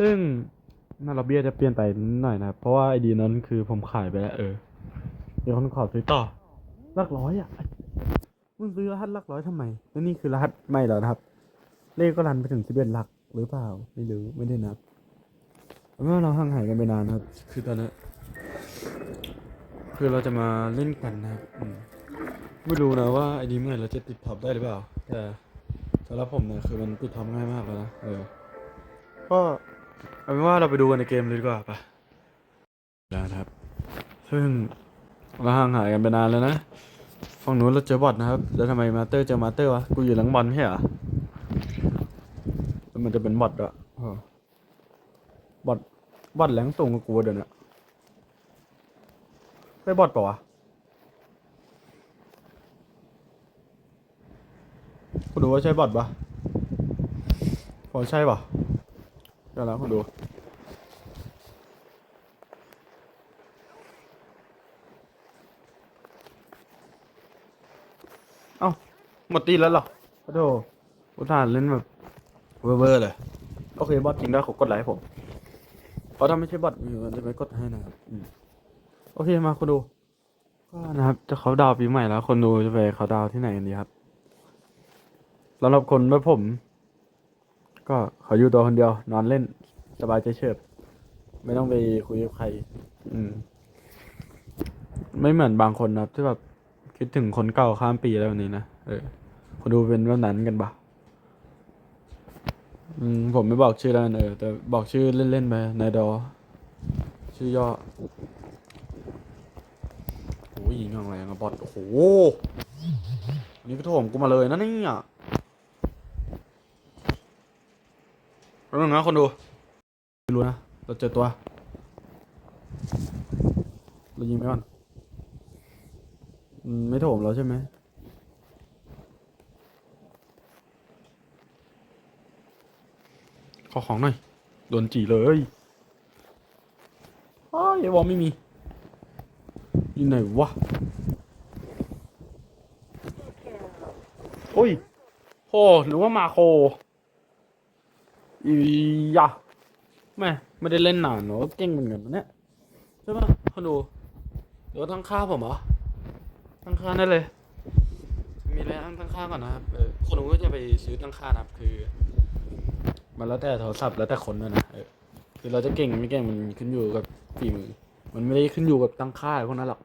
ซึ่งน่าเราเบี้ยจะเปลี่ยนไปนิดหน่อยนะครับ เพราะว่าไอดีนั้นคือผมขายไปแล้ว เออมีคนขอซื้อต่อหลักร้อยอะมึงซื้อรหัสหลักร้อยทำไมแล้วนี่คือรหัสใหม่แล้วนะครับ เลขก็รันไปถึงสิบเอ็ดหลักหรือเปล่า ไม่รู้ไม่ได้นับเพราะว่าเราห่างหายกันไปนานครับ คือตอนนี้คือเราจะมาเล่นกันนะครับอืมไม่รู้นะว่าไอดีเมื่อไหร่เราจะติดท็อปได้หรือเปล่า แต่สำหรับผมเนี่ยคือมันติดท็อปง่ายมากแล้วนะเออ ก็เอาเป็นว่าเราไปดูกันในเกมเลยดีกว่าปะแล้วนะครับ ซึ่งเราห่างหายกันไปนานแล้วนะฝั่งนู้นเราเจอบอทนะครับ แล้วทำไมมาเตอร์เจอมาเตอร์วะ กูอยู่หลังบอลไม่ใช่เหรอแล้วมันจะเป็นบอทอะเอบอทบอทแหลงสูงกว่ากูเดี๋ยวนี้ใช่บอทปล่าวะกูดูว่าใช่บอทปะพอใช่ปะ เดี๋ยวแล้วคุณดูเอ้าหมดตีแล้วเหรอโอ้โหอุตส่าห์เล่นแบบเวอร์ๆเลย โอเคบอทจริงด้วยเขากดไลค์ให้ผมเพราะถ้าไม่ใช่บอทมันจะไม่กดให้นะครับอืมโอเคมาคุณดู ก็นะครับ จะเขาดาวน์ปีใหม่แล้ว คนดูจะไปเขาดาวน์ที่ไหนกันดีครับสำหรับคนแบบผม ก็ขออยู่ตัวคนเดียว นอนเล่นสบายใจเฉิบไม่ต้องไปคุยกับใคร อืม ไม่เหมือนบางคนนะที่แบบคิดถึงคนเก่าข้ามปีแล้ววันนี้นะเออคนดูเป็นแบบนั้นกันปะอืมผมไม่บอกชื่อแล้วเออแต่บอกชื่อเล่นๆไปนายดอ ชื่อย่อโอ้ยยิงอย่างแรงอะบอทโอ้โหนี่ก็โถมกูมาเลยนะเนี่ย แล้วนึงนะคนดูไม่รู้นะเราเจอตัวเรายิงไปก่อนไม่โถมเราใช่ไหมขอของหน่อยโดนจีเลยอ้าวไอวอลไม่มี อยู่ไหนวะ โอ้ยโหหรือว่ามาโค อียะแม่ไม่ได้เล่นนานเนอะเก่งเหมือนกันนะเนี่ยใช่ปะคนดูเดี๋ยวตั้งค่าผมเหรอตั้งค่าได้เลย มีอะไรตั้งตั้งค่าก่อนนะครับเออคนดูก็จะไปซื้อตั้งค่านะครับคือ มันแล้วแต่โทรศัพท์แล้วแต่คนด้วยนะเออคือเราจะเก่งไม่เก่งมันขึ้นอยู่กับฝีมือ มันไม่ได้ขึ้นอยู่กับตั้งค่าพวกนั้นหรอก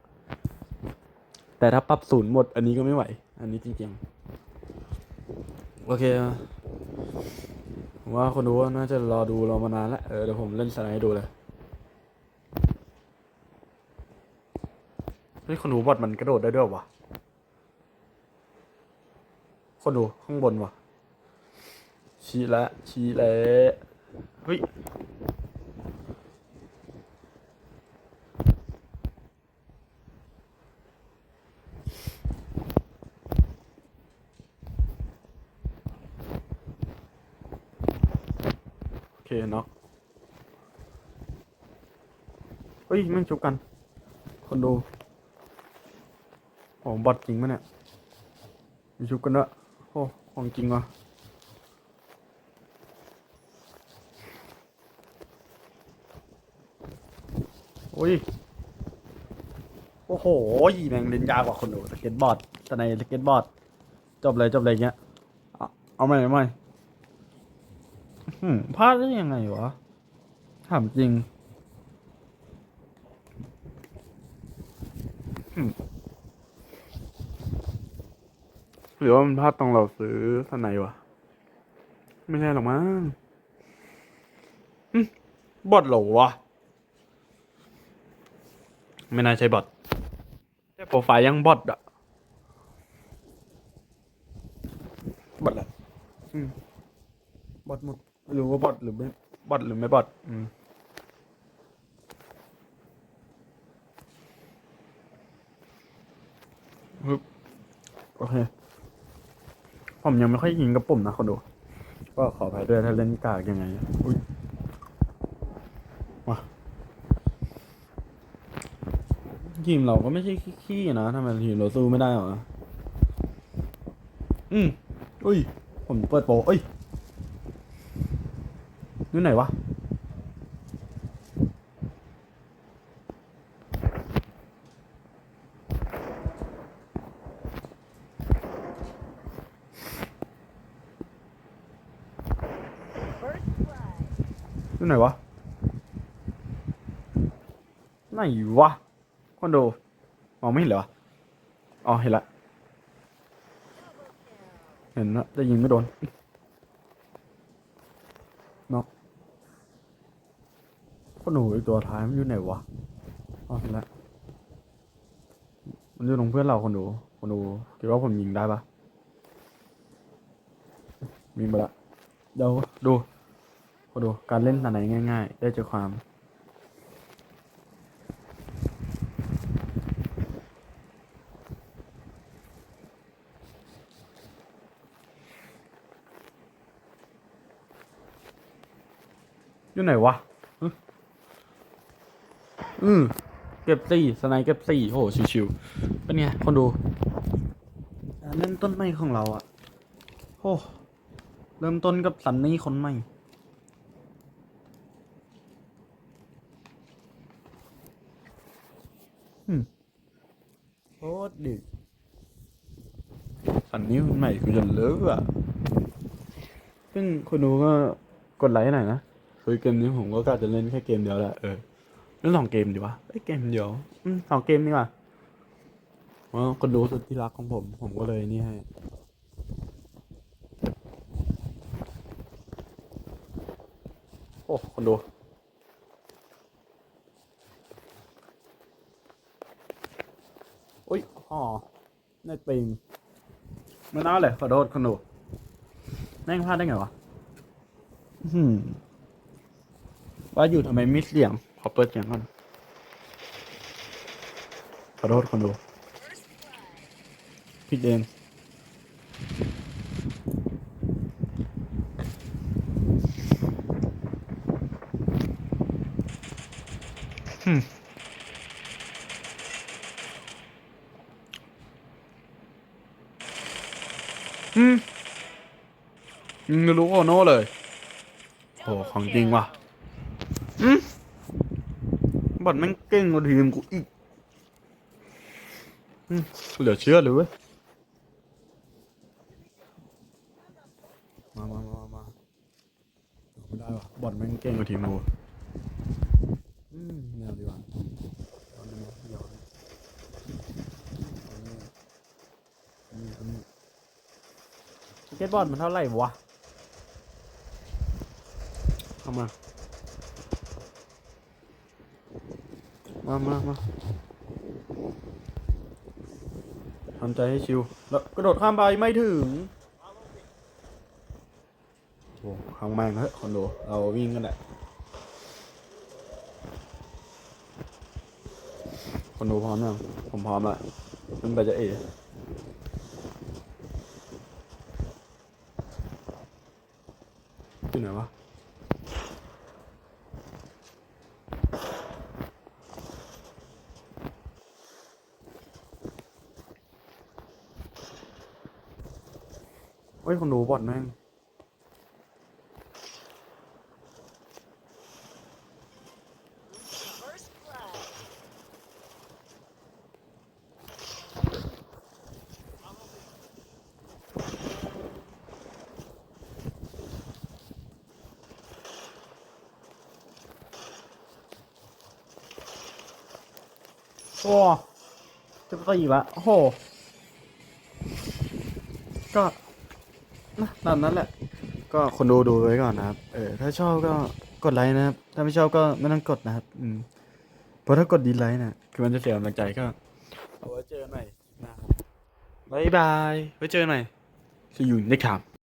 แต่ถ้าปรับศูนย์หมดอันนี้ก็ไม่ไหว อันนี้จริงๆ โอเค ผมว่าคนดูว่าน่าจะรอดูเรามานานแล้วเออเดี๋ยวผมเล่นสไลด์ให้ดูเลยเฮ้ยคนดูบอดมันกระโดดได้ด้วยวะคนดูข้างบนวะชี้ละชี้แล้วเฮ้ย เนาะเฮ้ยแม่งชุบกัน คนดูโอ้บอทจริงปะเนี่ยมีชุบกันด้วยโอ้ของจริงวะโอ้ย โอ้โหแม่งเล่นยากกว่าคนดูสเก็ตบอร์ดแต่ในสเก็ตบอร์ด จบเลยจบเลยเงี้ย เอาเอาใหม่เอาใหม่ อืมพลาดได้ยังไงวะ ถามจริงอืมหรือว่ามันพลาดตรงเราซื้อสไนวะ ไม่ใช่หรอกมั้งอืมบอทเหรอวะ ไม่น่าใช่บอทแต่โปรไฟล์ยังบอทอะบอทแหละอืมบอทหมด ไม่รู้ว่าบอทหรือไม่บอทหรือไม่บอทอืมฮึบโอเค ผมยังไม่ค่อยยิงกับปุ่มนะคนดู ก็ขออภัยด้วยถ้าเล่นกากยังไงอุ้ยมาทีมเราก็ไม่ใช่ขี้ๆนะทำไมทีมเราสู้ไม่ได้หรอ อืมอุ้ย ผมเปิดโปรเอ้ย อยู่ไหนวะ อยู่ไหนวะ ไหนวะ คอนโดมองไม่เห็นเหรอ อ๋อ เห็นละ เห็นละแต่ยิงไม่โดนน็อก คนหนูอีกตัวท้ายมันอยู่ไหนวะอ๋อเห็นละมันอยู่ตรงเพื่อนเราคนดูคนดูคิดว่าผมยิงได้ปะมีมาละเดี๋ยวดูคนดูการเล่นสนไหนง่าย ๆ ได้ใจอความอยู่ไหนวะ อื้ออือเก็บสี่สไนเก็บสี่โอ้โหชิวๆเป็นไงคนดูการเล่นต้นไม้ของเราอะโอ้เริ่มต้นกับสันนี่คนใหม่อืมโคตรดึกสันนี่คนใหม่คือจะเลิกอะซึ่งคนดูก็กดไลค์หน่อยนะคือเกมนี้ผมก็กะจะเล่นแค่เกมเดียวแหละเออ เล่นสองเกมดีวะเอ้ยเกมเดียวอืมสองเกมดีกว่าเพราะคนดูสุดที่รักของผม ผมก็เลยนี่ให้โอ้คนดูอุ้ยอ๋อในปิงไม่น่าเลยขอโทษคนดูแม่งพลาดได้ไงวะอื้อหืมว่าอยู่ทำไมมิดเสียงข อเปิดเสียงก่อนขอโทษคนดูผิดเองอืมอืมยิงไม่รู้โอโน่เลย โห ของจริงว่ะ บอดแม่งเก่งกว่าทีมกูอีกอืมเหลือเชื่อเลยเว้ยมามามามาไม่ได้ว่ะบอดแม่งเก่งกว่าทีมกูอืมแนวดีกว่าเอาดีไหมเดี๋ยวเอานี่เอานี่เอานี่สเก็ตบอร์ดมันเท่าไหร่วะ เข้ามา มามามาทำใจให้ชิว แล้วกระโดดข้ามไปไม่ถึง โอ้ข้างแม่งเฮ้ยคอนโด เราวิ่งกันแหละคอนโดพร้อมยังผมพร้อมละขึ้นไปจะเอที่ไหนวะ เฮ้ยคนดูบอดแม่งโอ้จะไปอีกละโอ้โหก็ นะตามนั้นแหละ ก็คนดูดูไว้ก่อนนะครับ เออ ถ้าชอบก็กดไลค์นะครับ ถ้าไม่ชอบก็ไม่ต้องกดนะครับ อืม เพราะถ้ากดดีไลค์นะคือมันจะเสียกำลังใจก็ เอาไว้เจอกันใหม่นะครับบ๊ายบาย ไว้เจอกันใหม่ see you next time